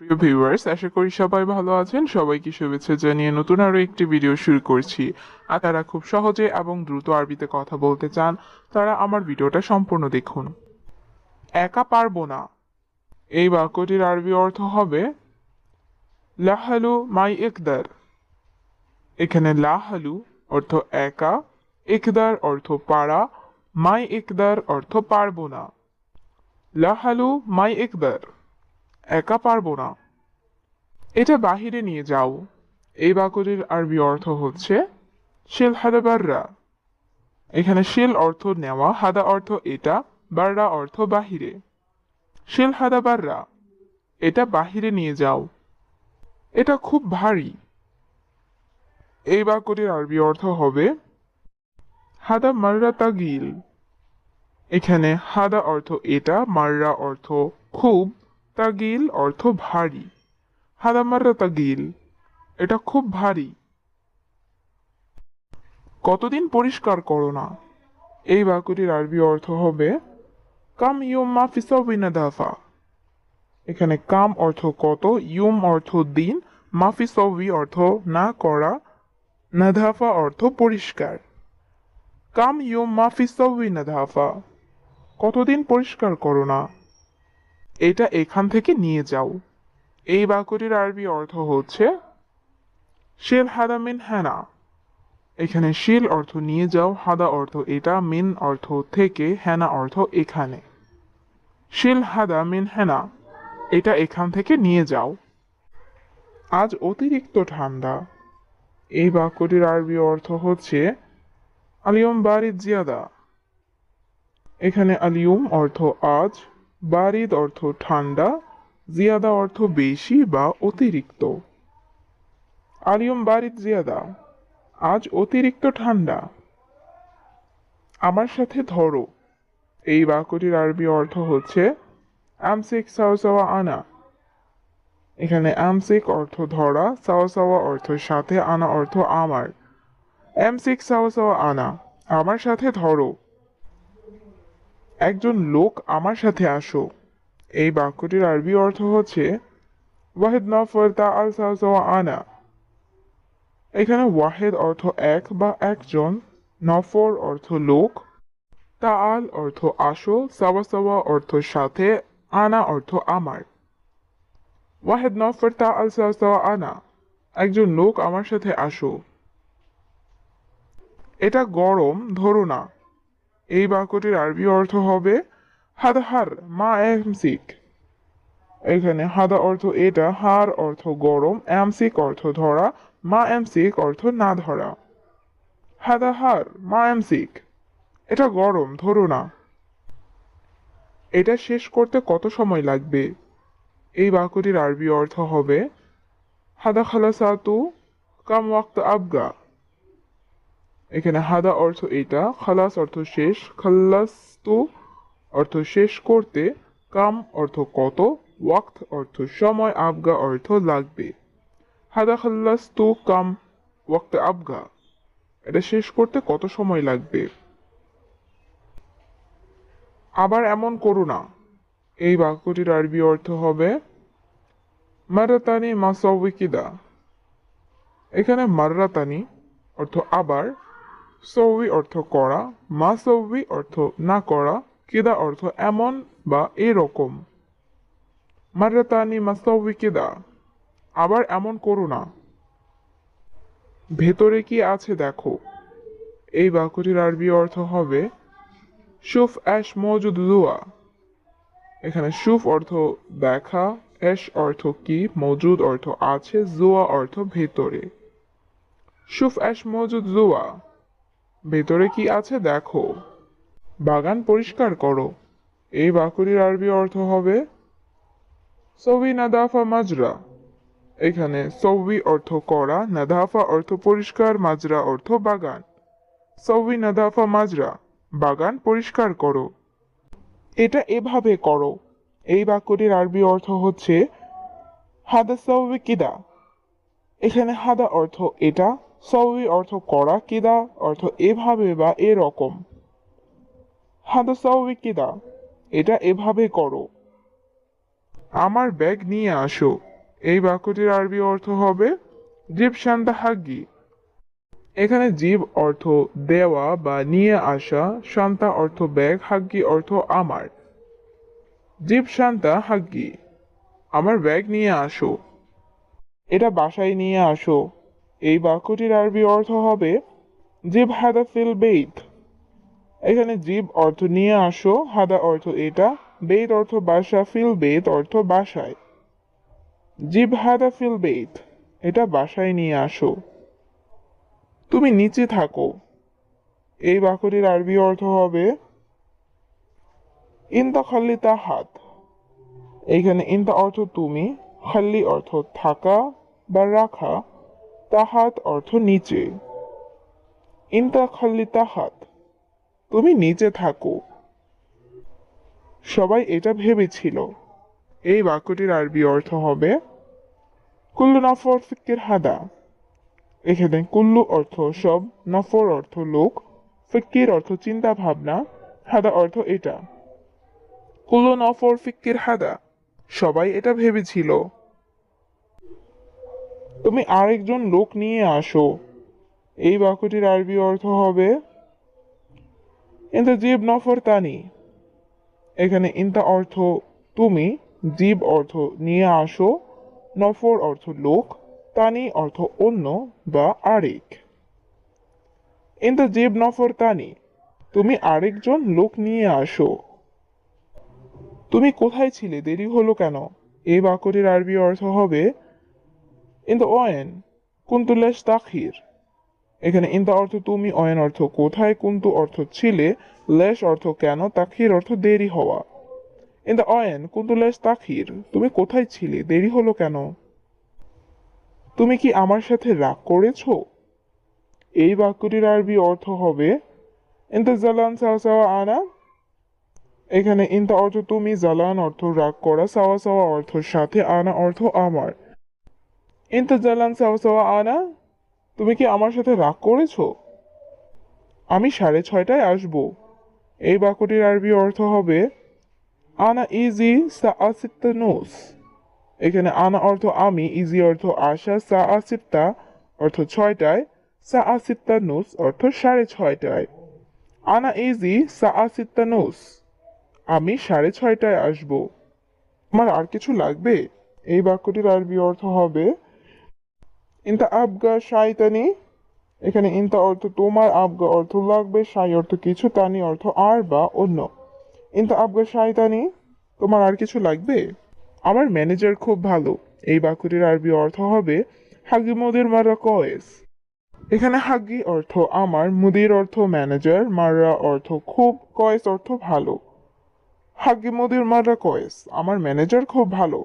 প্রিয় ভিউয়ার্স আশা করি সবাই ভালো আছেন। সবাইকে শুভেচ্ছা জানিয়ে নতুন আরও একটি ভিডিও শুরু করছি। আর তারা খুব সহজে এবং দ্রুত আরবিতে কথা বলতে চান, তারা আমার ভিডিওটা সম্পূর্ণ দেখুন। একা পারব না। এই বাক্যটির আরবি অর্থ হবে, লাহালু মাই ইকদার। এখানে লাহালু অর্থ একা, ইকদার অর্থ পারা, মাই ইকদার অর্থ পারব না। লাহালু মাই ইকদার। একা পারব না। এটা বাহিরে নিয়ে যাও। এই বাক্যটির আরবি অর্থ হচ্ছে শিল হাদা বাররা। এখানে শিল অর্থ নেওয়া, হাদা অর্থ এটা, বাররা অর্থ বাহিরে। শিল হাদা বাররা, এটা বাহিরে নিয়ে যাও। এটা খুব ভারী। এই বাক্যটির আরবি অর্থ হবে হাদা মাররা তাগিল। এখানে হাদা অর্থ এটা, মাররা অর্থ খুব তাগিল অর্থ ভারী। হাদা মাররা তাগিল এটা খুব ভারী। কতদিন পরিষ্কার করো না? এই বাক্যটির আরবি অর্থ হবে, কাম ইউম মাফিসবিনা দাফা। এখানে কাম অর্থ কত, ইউম অর্থ দিন মাফিসবি অর্থ না করা নাধাফা অর্থ পরিষ্কার। কাম ইউম মাফিসবি নাধাফা কতদিন পরিষ্কার করো না? এটা এখান থেকে নিয়ে যাও। এই বাক্যটির আরবি অর্থ হচ্ছে, শিল হাদা মিন হ্যানা এখানে শিল অর্থ নিয়ে যাও, হাদা অর্থ এটা, মিন অর্থ থেকে হ্যানা অর্থ এখানে। শিল হাদা মিন হ্যানা এটা এখান থেকে নিয়ে যাও। আজ অতিরিক্ত ঠান্ডা। এই বাক্যটির আরবি অর্থ হচ্ছে আলিয়ম বারিদ জিয়াদা। এখানে আলিয়ম অর্থ আজ বারিদ অর্থ ঠান্ডা, জিয়াদা অর্থ বেশি বা অতিরিক্ত। আলিয়ম বারিদ জিয়াদা, আজ অতিরিক্ত ঠান্ডা। আমার সাথে ধরো, এই বাক্যটির আরবি অর্থ হচ্ছে, আমসিক সাও সাওয়া আনা। এখানে আমসিক অর্থ ধরা, সাওয়া সাওয়া অর্থ সাথে, আনা অর্থ আমার। এমসিক সাওয়া সাওয়া আনা, আমার সাথে ধরো। একজন লোক আমার সাথে আসো। এই বাক্যটির আরবি অর্থ হচ্ছে, ওয়াহেদ নফর তা আল আনা। এখানে ওয়াহেদ অর্থ এক বা একজন, নফর অর্থ লোক, তাআল অর্থ আসো সাওয়া সাওয়া অর্থ সাথে, আনা অর্থ আমার। ওয়াহেদ নফর সাওয়া সাওয়া আনা। একজন লোক আমার সাথে আসো। এটা গরম, ধরো না। এই বাক্যটির আরবি অর্থ হবে হাদহার মা এমসিক। এখানে হাদা অর্থ এটা, হার অর্থ গরম, এমসিক অর্থ ধরা, মা এমসিক অর্থ না ধরা। হাদা হার মা এমসিক। এটা গরম, ধরো না। এটা শেষ করতে কত সময় লাগবে? এই বাক্যটির আরবি অর্থ হবে, হাদা খালাসাতু কাম ওয়াক্ত আবগা। এখানে হাদা অর্থ এটা, খালাস অর্থ শেষ খাল্লাস্তু অর্থ শেষ করতে, কাম অর্থ কত, ওয়াক্ত অর্থ সময়, আবগা অর্থ লাগবে। হাদা খাল্লাস্তু কাম, ওয়াক্ত আবগা। এটা শেষ করতে কত সময় লাগবে? আবার এমন করো না। এই বাক্যটির আরবি অর্থ হবে, মারাতানি মাসাউকিদা এখানে মাররাতানি অর্থ আবার সৌবি অর্থ করা মাসৌবি অর্থ না করা, কেদা অর্থ এমন বা এরকম। মাররাতানি মাসৌবি কেদা, আবার এমন করো না। ভেতরে কি আছে দেখো, এই বাক্যটির আরবি অর্থ হবে, সুফ অ্যাশ মজুদ জুয়া এখানে সুফ অর্থ দেখা অ্যাশ অর্থ কি, মজুদ অর্থ আছে, জুয়া অর্থ ভেতরে। সুফ অ্যাশ মজুদ জুয়া ভেতরে কি আছে দেখো। বাগান পরিষ্কার করো। এই বাক্যটির আরবি অর্থ হবে, সবি নাদাফা মাজরা। এখানে সৌবি অর্থ করা নাদাফা অর্থ পরিষ্কার, মাজরা অর্থ বাগান। সৌবি নাদাফা মাজরা, বাগান পরিষ্কার করো। এটা এভাবে করো। এই বাক্যটির আরবি অর্থ হচ্ছে, হাদা সৌবি কিদা। এখানে হাদা অর্থ এটা সৌবি অর্থ করা কিদা, অর্থ এভাবে বা এরকম। হাদা সৌবি কিদা, এটা এভাবে করো। আমার ব্যাগ নিয়ে আসো। এই বাক্যটির আরবি অর্থ হবে জীব শান্তা হাগ্গি। এখানে জীব অর্থ দেওয়া বা নিয়ে আসা, শান্তা অর্থ ব্যাগ, হাগ্গি অর্থ আমার। জীব শান্তা হাগ্গি, আমার ব্যাগ নিয়ে আসো। এটা বাসায় নিয়ে আসো। এই বাক্যটির আরবি অর্থ হবে জিব হাদা ফিল বেইত। এখানে জীব অর্থ নিয়ে আসো, হাদা অর্থ এটা, বেইত অর্থ বাসা, ফিল বেইত অর্থ বাসায়। জিব হাদা ফিল বেইত, এটা বাসায় নিয়ে আসো। তুমি নিচে থাকো। এই বাক্যটির আরবি অর্থ হবে ইনতা খাল্লি তা হাত। এইখানে ইনতা অর্থ তুমি, খাল্লি অর্থ থাকা বা রাখা। তাহাত অর্থ নিচে ইনতা খাল্লি তাহাত তুমি নিচে থাকো। সবাই এটা ভেবেছিল। এই বাক্যটির আরবি অর্থ হবে, কুল্লু নফর ফিক্কির হাদা। এখানে কুল্লু অর্থ সব, নফর অর্থ লোক, ফিক্কির অর্থ চিন্তা ভাবনা, হাদা অর্থ এটা। কুল্লু নফর ফিক্কির হাদা, সবাই এটা ভেবেছিল। তুমি আরেকজন লোক নিয়ে আসো। এই বাক্যটির আরবি অর্থ হবে ইন্তা জীব নফর তানি এখানে ইন্তা অর্থ তুমি, জীব অর্থ নিয়ে আসো, নফর অর্থ লোক, তানি অর্থ অন্য বা আরেক। ইন্তা জীব নফর তানি তুমি আরেকজন লোক নিয়ে আসো। তুমি কোথায় ছিলে? দেরি হলো কেন? এই বাক্যটির আরবি অর্থ হবে ইন্তা ওয়েন কুন্তুলেশ তাখির এখানে ইন্তা অর্থ তুমি অয়ন অর্থ কোথায় কুন্তু অর্থ ছিলে লেশ অর্থ কেন তাখির অর্থ দেরি হওয়া। ইন্তা অয়ন কুন্তু লেশ তাখির তুমি কোথায় ছিলে, দেরি হলো কেন? তুমি কি আমার সাথে রাগ করেছ? এই বাক্যটির আরবি অর্থ হবে ইন্তা জালান সাওয়া আনা এখানে ইন্তা অর্থ তুমি জালান অর্থ রাগ করা সাওয়া সাওয়া অর্থ সাথে আনা অর্থ আমার। ইন্তা জালান সাওয়া সাওয়া আনা তুমি কি আমার সাথে রাগ করেছ? আমি সাড়ে ছয়টায় আসব। এই বাক্যটির আরবি অর্থ হবে আনা ইজি সা আসিত্তানুস এখানে আনা অর্থ আমি ইজি অর্থ আশা সা আসিত্তা অর্থ ছয়টায় সা আসিত্তানুস অর্থ সাড়ে ছয়টায় আনা ইজি সা আসিত্তানুস আমি সাড়ে ছয়টায় আসব। আমার আর কিছু লাগবে? এই বাক্যটির আরবি অর্থ হবে ইন্তা আবগা শাইতানি, এখানে ইন্তা অর্থ তোমার, আবগা অর্থ লাগবে সাই অর্থ কিছু, তানি অর্থ আর বা অন্য। ইন্তা আবগা শাইতানি, তোমার আর কিছু লাগবে? আমার ম্যানেজার খুব ভালো, এই বাক্যটির আরবি অর্থ হবে, হাগি মুদির মারা কয়েস। এখানে হাগি অর্থ আমার, মুদির অর্থ ম্যানেজার মাররা অর্থ খুব, কয়েস অর্থ ভালো। হাগি মুদির মাররা কয়েস, আমার ম্যানেজার খুব ভালো।